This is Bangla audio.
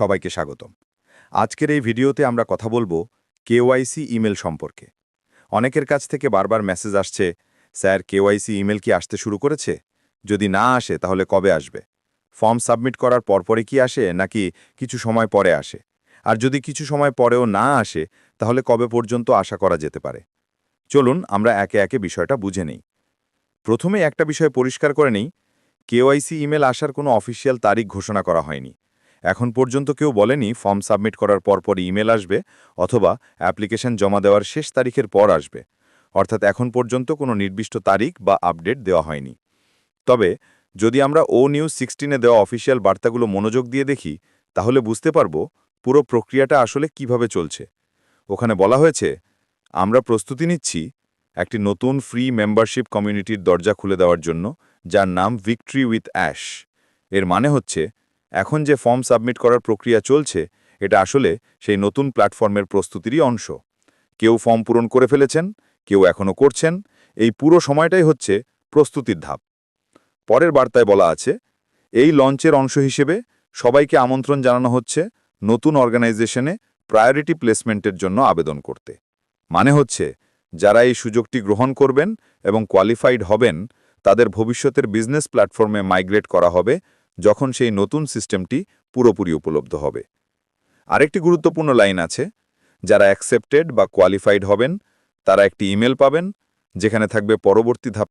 সবাইকে স্বাগতম। আজকের এই ভিডিওতে আমরা কথা বলব কেওয়াইসি ইমেল সম্পর্কে। অনেকের কাছ থেকে বারবার মেসেজ আসছে, স্যার কেওয়াইসি ইমেল কি আসতে শুরু করেছে? যদি না আসে, তাহলে কবে আসবে? ফর্ম সাবমিট করার পরপরে কি আসে, নাকি কিছু সময় পরে আসে? আর যদি কিছু সময় পরেও না আসে, তাহলে কবে পর্যন্ত আশা করা যেতে পারে? চলুন, আমরা একে একে বিষয়টা বুঝে নেই। প্রথমে একটা বিষয় পরিষ্কার করে নেই কেওয়াইসি ইমেল আসার কোনো অফিসিয়াল তারিখ ঘোষণা করা হয়নি। এখন পর্যন্ত কেউ বলেনি ফর্ম সাবমিট করার পরপর ইমেল আসবে অথবা অ্যাপ্লিকেশন জমা দেওয়ার শেষ তারিখের পর আসবে। অর্থাৎ এখন পর্যন্ত কোনো নির্দিষ্ট তারিখ বা আপডেট দেওয়া হয়নি। তবে যদি আমরা ও নিউজ সিক্সটিনে দেওয়া অফিসিয়াল বার্তাগুলো মনোযোগ দিয়ে দেখি, তাহলে বুঝতে পারব পুরো প্রক্রিয়াটা আসলে কীভাবে চলছে। ওখানে বলা হয়েছে, আমরা প্রস্তুতি নিচ্ছি একটি নতুন ফ্রি মেম্বারশিপ কমিউনিটির দরজা খুলে দেওয়ার জন্য, যার নাম ভিক্টরি উইথ অ্যাশ এর মানে হচ্ছে এখন যে ফর্ম সাবমিট করার প্রক্রিয়া চলছে, এটা আসলে সেই নতুন প্ল্যাটফর্মের প্রস্তুতিরই অংশ। কেউ ফর্ম পূরণ করে ফেলেছেন, কেউ এখনও করছেন, এই পুরো সময়টাই হচ্ছে প্রস্তুতির ধাপ। পরের বার্তায় বলা আছে, এই লঞ্চের অংশ হিসেবে সবাইকে আমন্ত্রণ জানানো হচ্ছে নতুন অর্গানাইজেশনে প্রায়োরিটি প্লেসমেন্টের জন্য আবেদন করতে। মানে হচ্ছে, যারা এই সুযোগটি গ্রহণ করবেন এবং কোয়ালিফাইড হবেন, তাদের ভবিষ্যতের বিজনেস প্ল্যাটফর্মে মাইগ্রেট করা হবে যখন সেই নতুন সিস্টেমটি পুরোপুরি উপলব্ধ হবে। আরেকটি গুরুত্বপূর্ণ লাইন আছে, যারা অ্যাকসেপ্টেড বা কোয়ালিফাইড হবেন, তারা একটি ইমেল পাবেন, যেখানে থাকবে পরবর্তী ধাপ